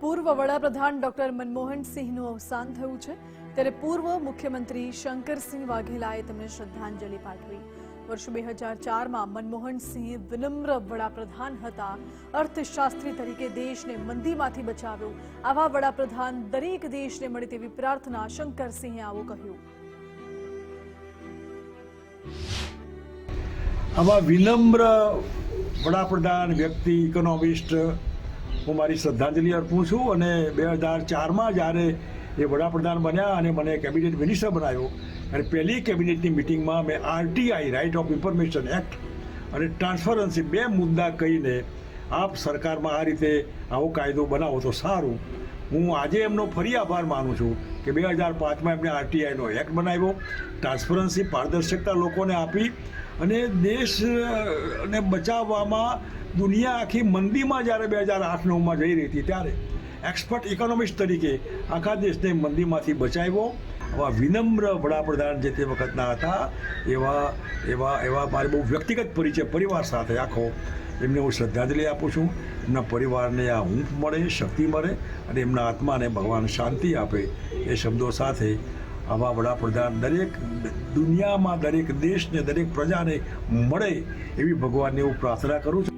પૂર્વ વડાપ્રધાન ડોક્ટર મનમોહન સિંહનું અવસાન થયું છે. ત્યારે પૂર્વ મુખ્યમંત્રી શંકરસિંહ વાઘેલાએ તેમને શ્રદ્ધાંજલિ પાઠવી. વર્ષ બે હજાર ચારમાં મનમોહન સિંહ વિનમ્ર વડાપ્રધાન હતા. અર્થશાસ્ત્રી તરીકે દેશને મંદીમાંથી બચાવ્યો. આવા વડાપ્રધાન દરેક દેશને મળે તેવી પ્રાર્થના શંકરસિંહે આવું કહ્યું. આવા વિનમ્ર વડાપ્રધાન વ્યક્તિ ઇકોનોમિસ્ટ હું મારી શ્રદ્ધાંજલિ અર્પું છું અને બે હજાર ચારમાં જ્યારે એ વડાપ્રધાન બન્યા અને મને કેબિનેટ મિનિસ્ટર બનાવ્યો અને પહેલી કેબિનેટની મિટિંગમાં મેં RTI right of information act અને ટ્રાન્સફરન્સી બે મુદ્દા કહીને આપ સરકારમાં આ રીતે આવો કાયદો બનાવો તો સારું. હું આજે એમનો ફરી આભાર માનું છું કે બે હજાર પાંચમાં એમણે આરટીઆઈનો એક્ટ બનાવ્યો, ટ્રાન્સપરન્સી પારદર્શકતા લોકોને આપી અને દેશને બચાવવામાં દુનિયા આખી મંદીમાં જ્યારે બે હજાર આઠ નવમાં જઈ રહી હતી ત્યારે એક્સપર્ટ ઇકોનોમિસ્ટ તરીકે આખા દેશને મંદીમાંથી બચાવ્યો. આવા વિનમ્ર વડાપ્રધાન જે તે વખતના હતા, એવા એવા એવા મારે બહુ વ્યક્તિગત પરિચય, પરિવાર સાથે આખો, એમને હું શ્રદ્ધાંજલિ આપું છું. એમના પરિવારને આ ઊંઘ મળે, શક્તિ મળે અને એમના આત્માને ભગવાન શાંતિ આપે એ શબ્દો સાથે આવા વડાપ્રધાન દરેક દુનિયામાં, દરેક દેશને, દરેક પ્રજાને મળે એવી ભગવાનને હું પ્રાર્થના કરું છું.